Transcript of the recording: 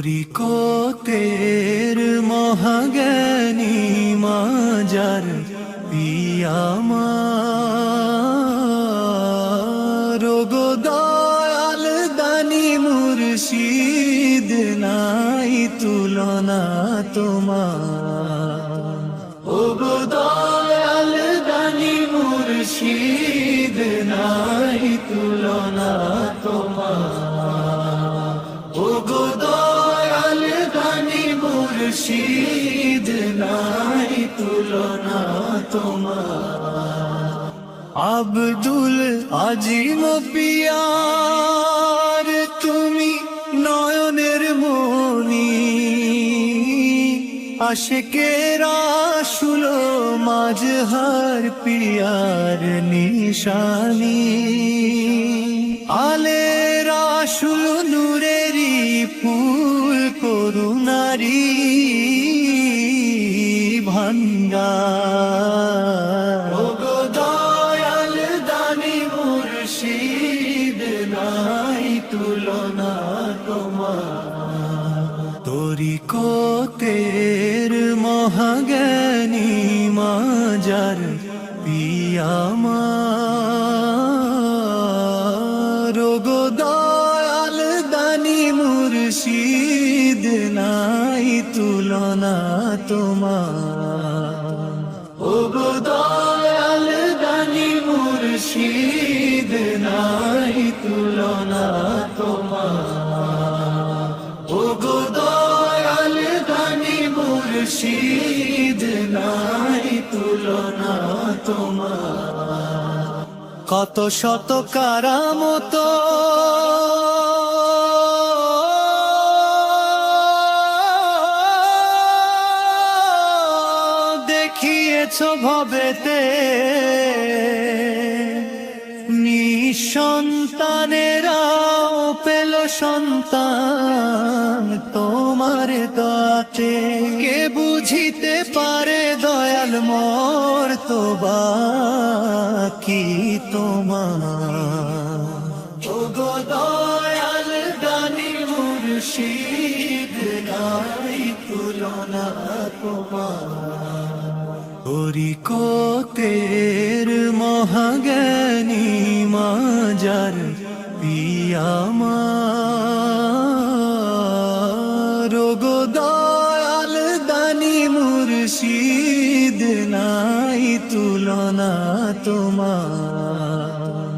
তরিকতের মহাজ্ঞানী মাজার পিয়ামার। গো দয়াল দানি মুর্শিদ নাই তুলনা তোমার। ও দানি মুর্শিদ নাই তুলনা তোমার। মুর্শিদ নাই তুলনা তোমার। আব্দুল আজিম পিয়ার, তুমি নয়নের মনি আশেকেরা শুলো মাঝহার পিয়ার নিশানি। আলে রাসুল নূরেরি ফুল করুণারি ভাঙ্গা দয়াল দানি মুর্শিদ নাই তুলনা তোমার। তরিকতের মহাজ্ঞানী মাজার পিয়ামার গো দয়াল দানি মুর্শিদ নাই তুলনা তোমার। ও দয়াল দানি মুর্শিদ নাই তুলনা তোমার। ও দয়াল দানি মুর্শিদ নাই তুলনা তোমার। কত শত কারামত দেখিয়েছ ভবেতে। নিঃসন্তানেরাও পেল সন্তান তোমার দাতে। কে বুঝিতে পারে দয়াল মোর তো বাকি তোমার? দয়াল নাই তুলনা তোমার। তরিকতের মহাজ্ঞানী মাজার পিয়ামার। দয়াল দানি মুর্শিদ নাই তুলনা তোমার।